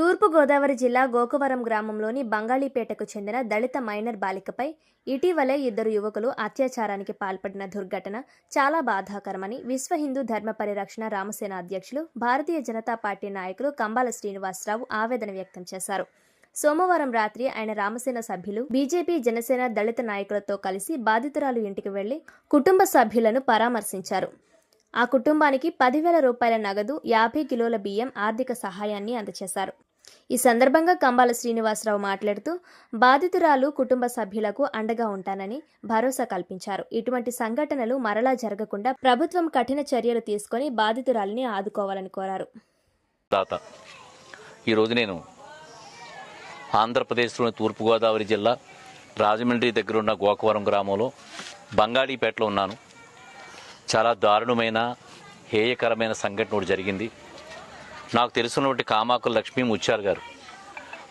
తూర్పుగోదావరి జిల్లా గోకవరం గ్రామంలోని బంగాళీపేటకు చెందిన దళిత మైనర్ బాలికపై ఇటీవలే ఇద్దరు యువకులు అత్యాచారానికి పాల్పడిన దుర్ఘటన చాలా బాధాకరమని విశ్వ హిందూ ధర్మ పరిరక్షణ రామసేన అధ్యక్షులు భారతీయ జనతా పార్టీ నాయకులు కంబాల శ్రీనివాసరావు ఆవేదన వ్యక్తం చేశారు. సోమవారం రాత్రి ఆయన రామసేన సభ్యులు బీజేపీ జనసేన దళిత నాయకులతో కలిసి బాధితురాలు ఇంటికి వెళ్ళి కుటుంబ సభ్యులను పరామర్శించారు. ఆ కుటుంబానికి పదివేల రూపాయల నగదు యాభై కిలోల బియ్యం ఆర్థిక సహాయాన్ని అందజేశారు ఈ సందర్భంగా కంబాల శ్రీనివాసరావు మాట్లాడుతూ బాధితురాలు కుటుంబ సభ్యులకు అండగా ఉంటానని భరోసా కల్పించారు. ఇటువంటి సంఘటనలు మరలా జరగకుండా ప్రభుత్వం కఠిన చర్యలు తీసుకొని బాధితురాలిని ఆదుకోవాలని కోరారు. ఈరోజు నేను ఆంధ్రప్రదేశ్లోని తూర్పుగోదావరి జిల్లా రాజమండ్రి దగ్గర ఉన్న గోకవరం గ్రామంలో బంగాళీపేటలో ఉన్నాను. చాలా దారుణమైన హేయకరమైన సంఘటన ఒకటి జరిగింది. నాకు తెలుసున్నటువంటి కామాకుల లక్ష్మీ ముచ్చారు గారు.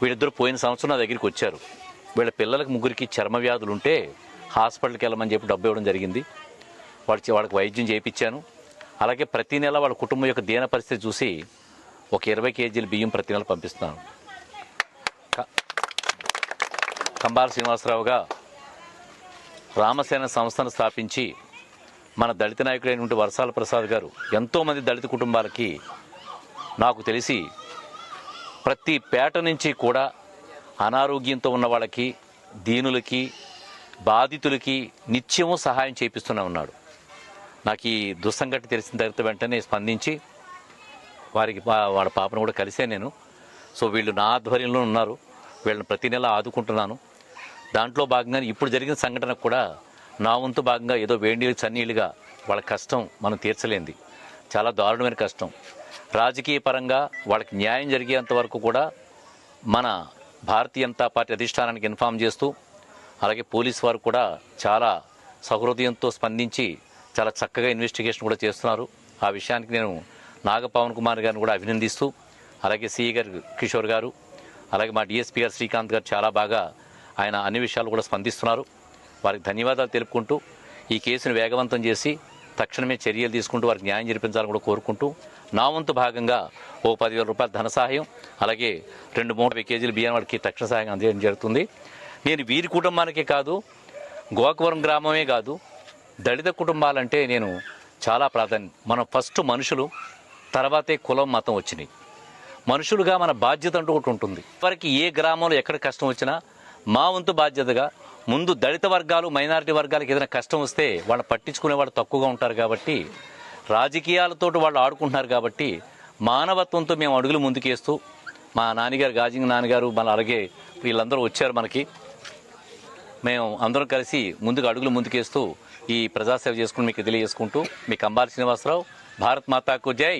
వీళ్ళిద్దరు పోయిన సంవత్సరం నా దగ్గరికి వచ్చారు. వీళ్ళ పిల్లలకు ముగ్గురికి చర్మ వ్యాధులు ఉంటే హాస్పిటల్కి వెళ్ళమని చెప్పి డబ్బు ఇవ్వడం జరిగింది. వాళ్ళకి వాళ్ళకి వైద్యం చేయించాను అలాగే ప్రతి నెల వాళ్ళ కుటుంబం యొక్క దీన పరిస్థితి చూసి ఒక ఇరవై కేజీల బియ్యం ప్రతి నెల పంపిస్తున్నాను. కంబాల శ్రీనివాసరావుగా రామసేన సంస్థను స్థాపించి మన దళిత నాయకుడైనటువంటి వర్షాల ప్రసాద్ గారు ఎంతోమంది దళిత కుటుంబాలకి నాకు తెలిసి ప్రతి పేట నుంచి కూడా అనారోగ్యంతో ఉన్న వాళ్ళకి దీనులకి బాధితులకి నిత్యము సహాయం చేపిస్తూనే ఉన్నాడు. నాకు ఈ దుస్సంఘటన తెలిసిన తర్వాత వెంటనే స్పందించి వారికి వాళ్ళ పాపను కూడా కలిసే నేను. సో వీళ్ళు నా ఆధ్వర్యంలో ఉన్నారు. వీళ్ళని ప్రతి నెల ఆదుకుంటున్నాను. దాంట్లో భాగంగా ఇప్పుడు జరిగిన సంఘటన కూడా నా వంతు భాగంగా ఏదో వేడి చన్నీళ్ళుగా వాళ్ళ కష్టం మనం తీర్చలేంది. చాలా దారుణమైన కష్టం. రాజకీయ పరంగా వాళ్ళకి న్యాయం జరిగేంత వరకు కూడా మన భారతీయ జనతా పార్టీ అధిష్టానానికి ఇన్ఫామ్ చేస్తూ అలాగే పోలీస్ వారు కూడా చాలా సహృదయంతో స్పందించి చాలా చక్కగా ఇన్వెస్టిగేషన్ కూడా చేస్తున్నారు. ఆ విషయానికి నేను నాగపవన్ కుమార్ గారిని కూడా అభినందిస్తూ అలాగే సిఈ గారు కిషోర్ గారు అలాగే మా డిఎస్పీ గారు శ్రీకాంత్ గారు చాలా బాగా ఆయన అన్ని విషయాలు కూడా స్పందిస్తున్నారు. వారికి ధన్యవాదాలు తెలుపుకుంటూ ఈ కేసును వేగవంతం చేసి తక్షణమే చర్యలు తీసుకుంటూ వారికి న్యాయం జరిపించాలని కూడా కోరుకుంటూ నా వంతు భాగంగా ఓ పదివేల రూపాయల ధన సహాయం అలాగే రెండు మూడు యాభై కేజీల బియ్యం వాడికి తక్షణ సహాయం అందజేయడం జరుగుతుంది. నేను వీరి కుటుంబానికే కాదు గోకవరం గ్రామమే కాదు దళిత కుటుంబాలంటే నేను చాలా ప్రాధాన్యం. మనం ఫస్ట్ మనుషులు తర్వాతే కులం మతం వచ్చినాయి. మనుషులుగా మన బాధ్యత అంటూ ఒకటి ఉంటుంది. వారికి ఏ గ్రామంలో ఎక్కడ కష్టం వచ్చినా మా వంతు బాధ్యతగా ముందు దళిత వర్గాలు మైనారిటీ వర్గాలకు ఏదైనా కష్టం వస్తే వాళ్ళు పట్టించుకునే వాళ్ళు తక్కువగా ఉంటారు కాబట్టి రాజకీయాలతో వాళ్ళు ఆడుకుంటున్నారు కాబట్టి మానవత్వంతో మేము అడుగులు ముందుకేస్తూ మా నాన్నగారు గాజింగ్ నాన్నగారు మన అలాగే వీళ్ళందరూ వచ్చారు మనకి. మేము అందరం కలిసి ముందుకు అడుగులు ముందుకేస్తూ ఈ ప్రజాసేవ చేసుకుని మీకు తెలియజేసుకుంటూ మీ అంబాలి శ్రీనివాసరావు భారత్ మాతాకు జై.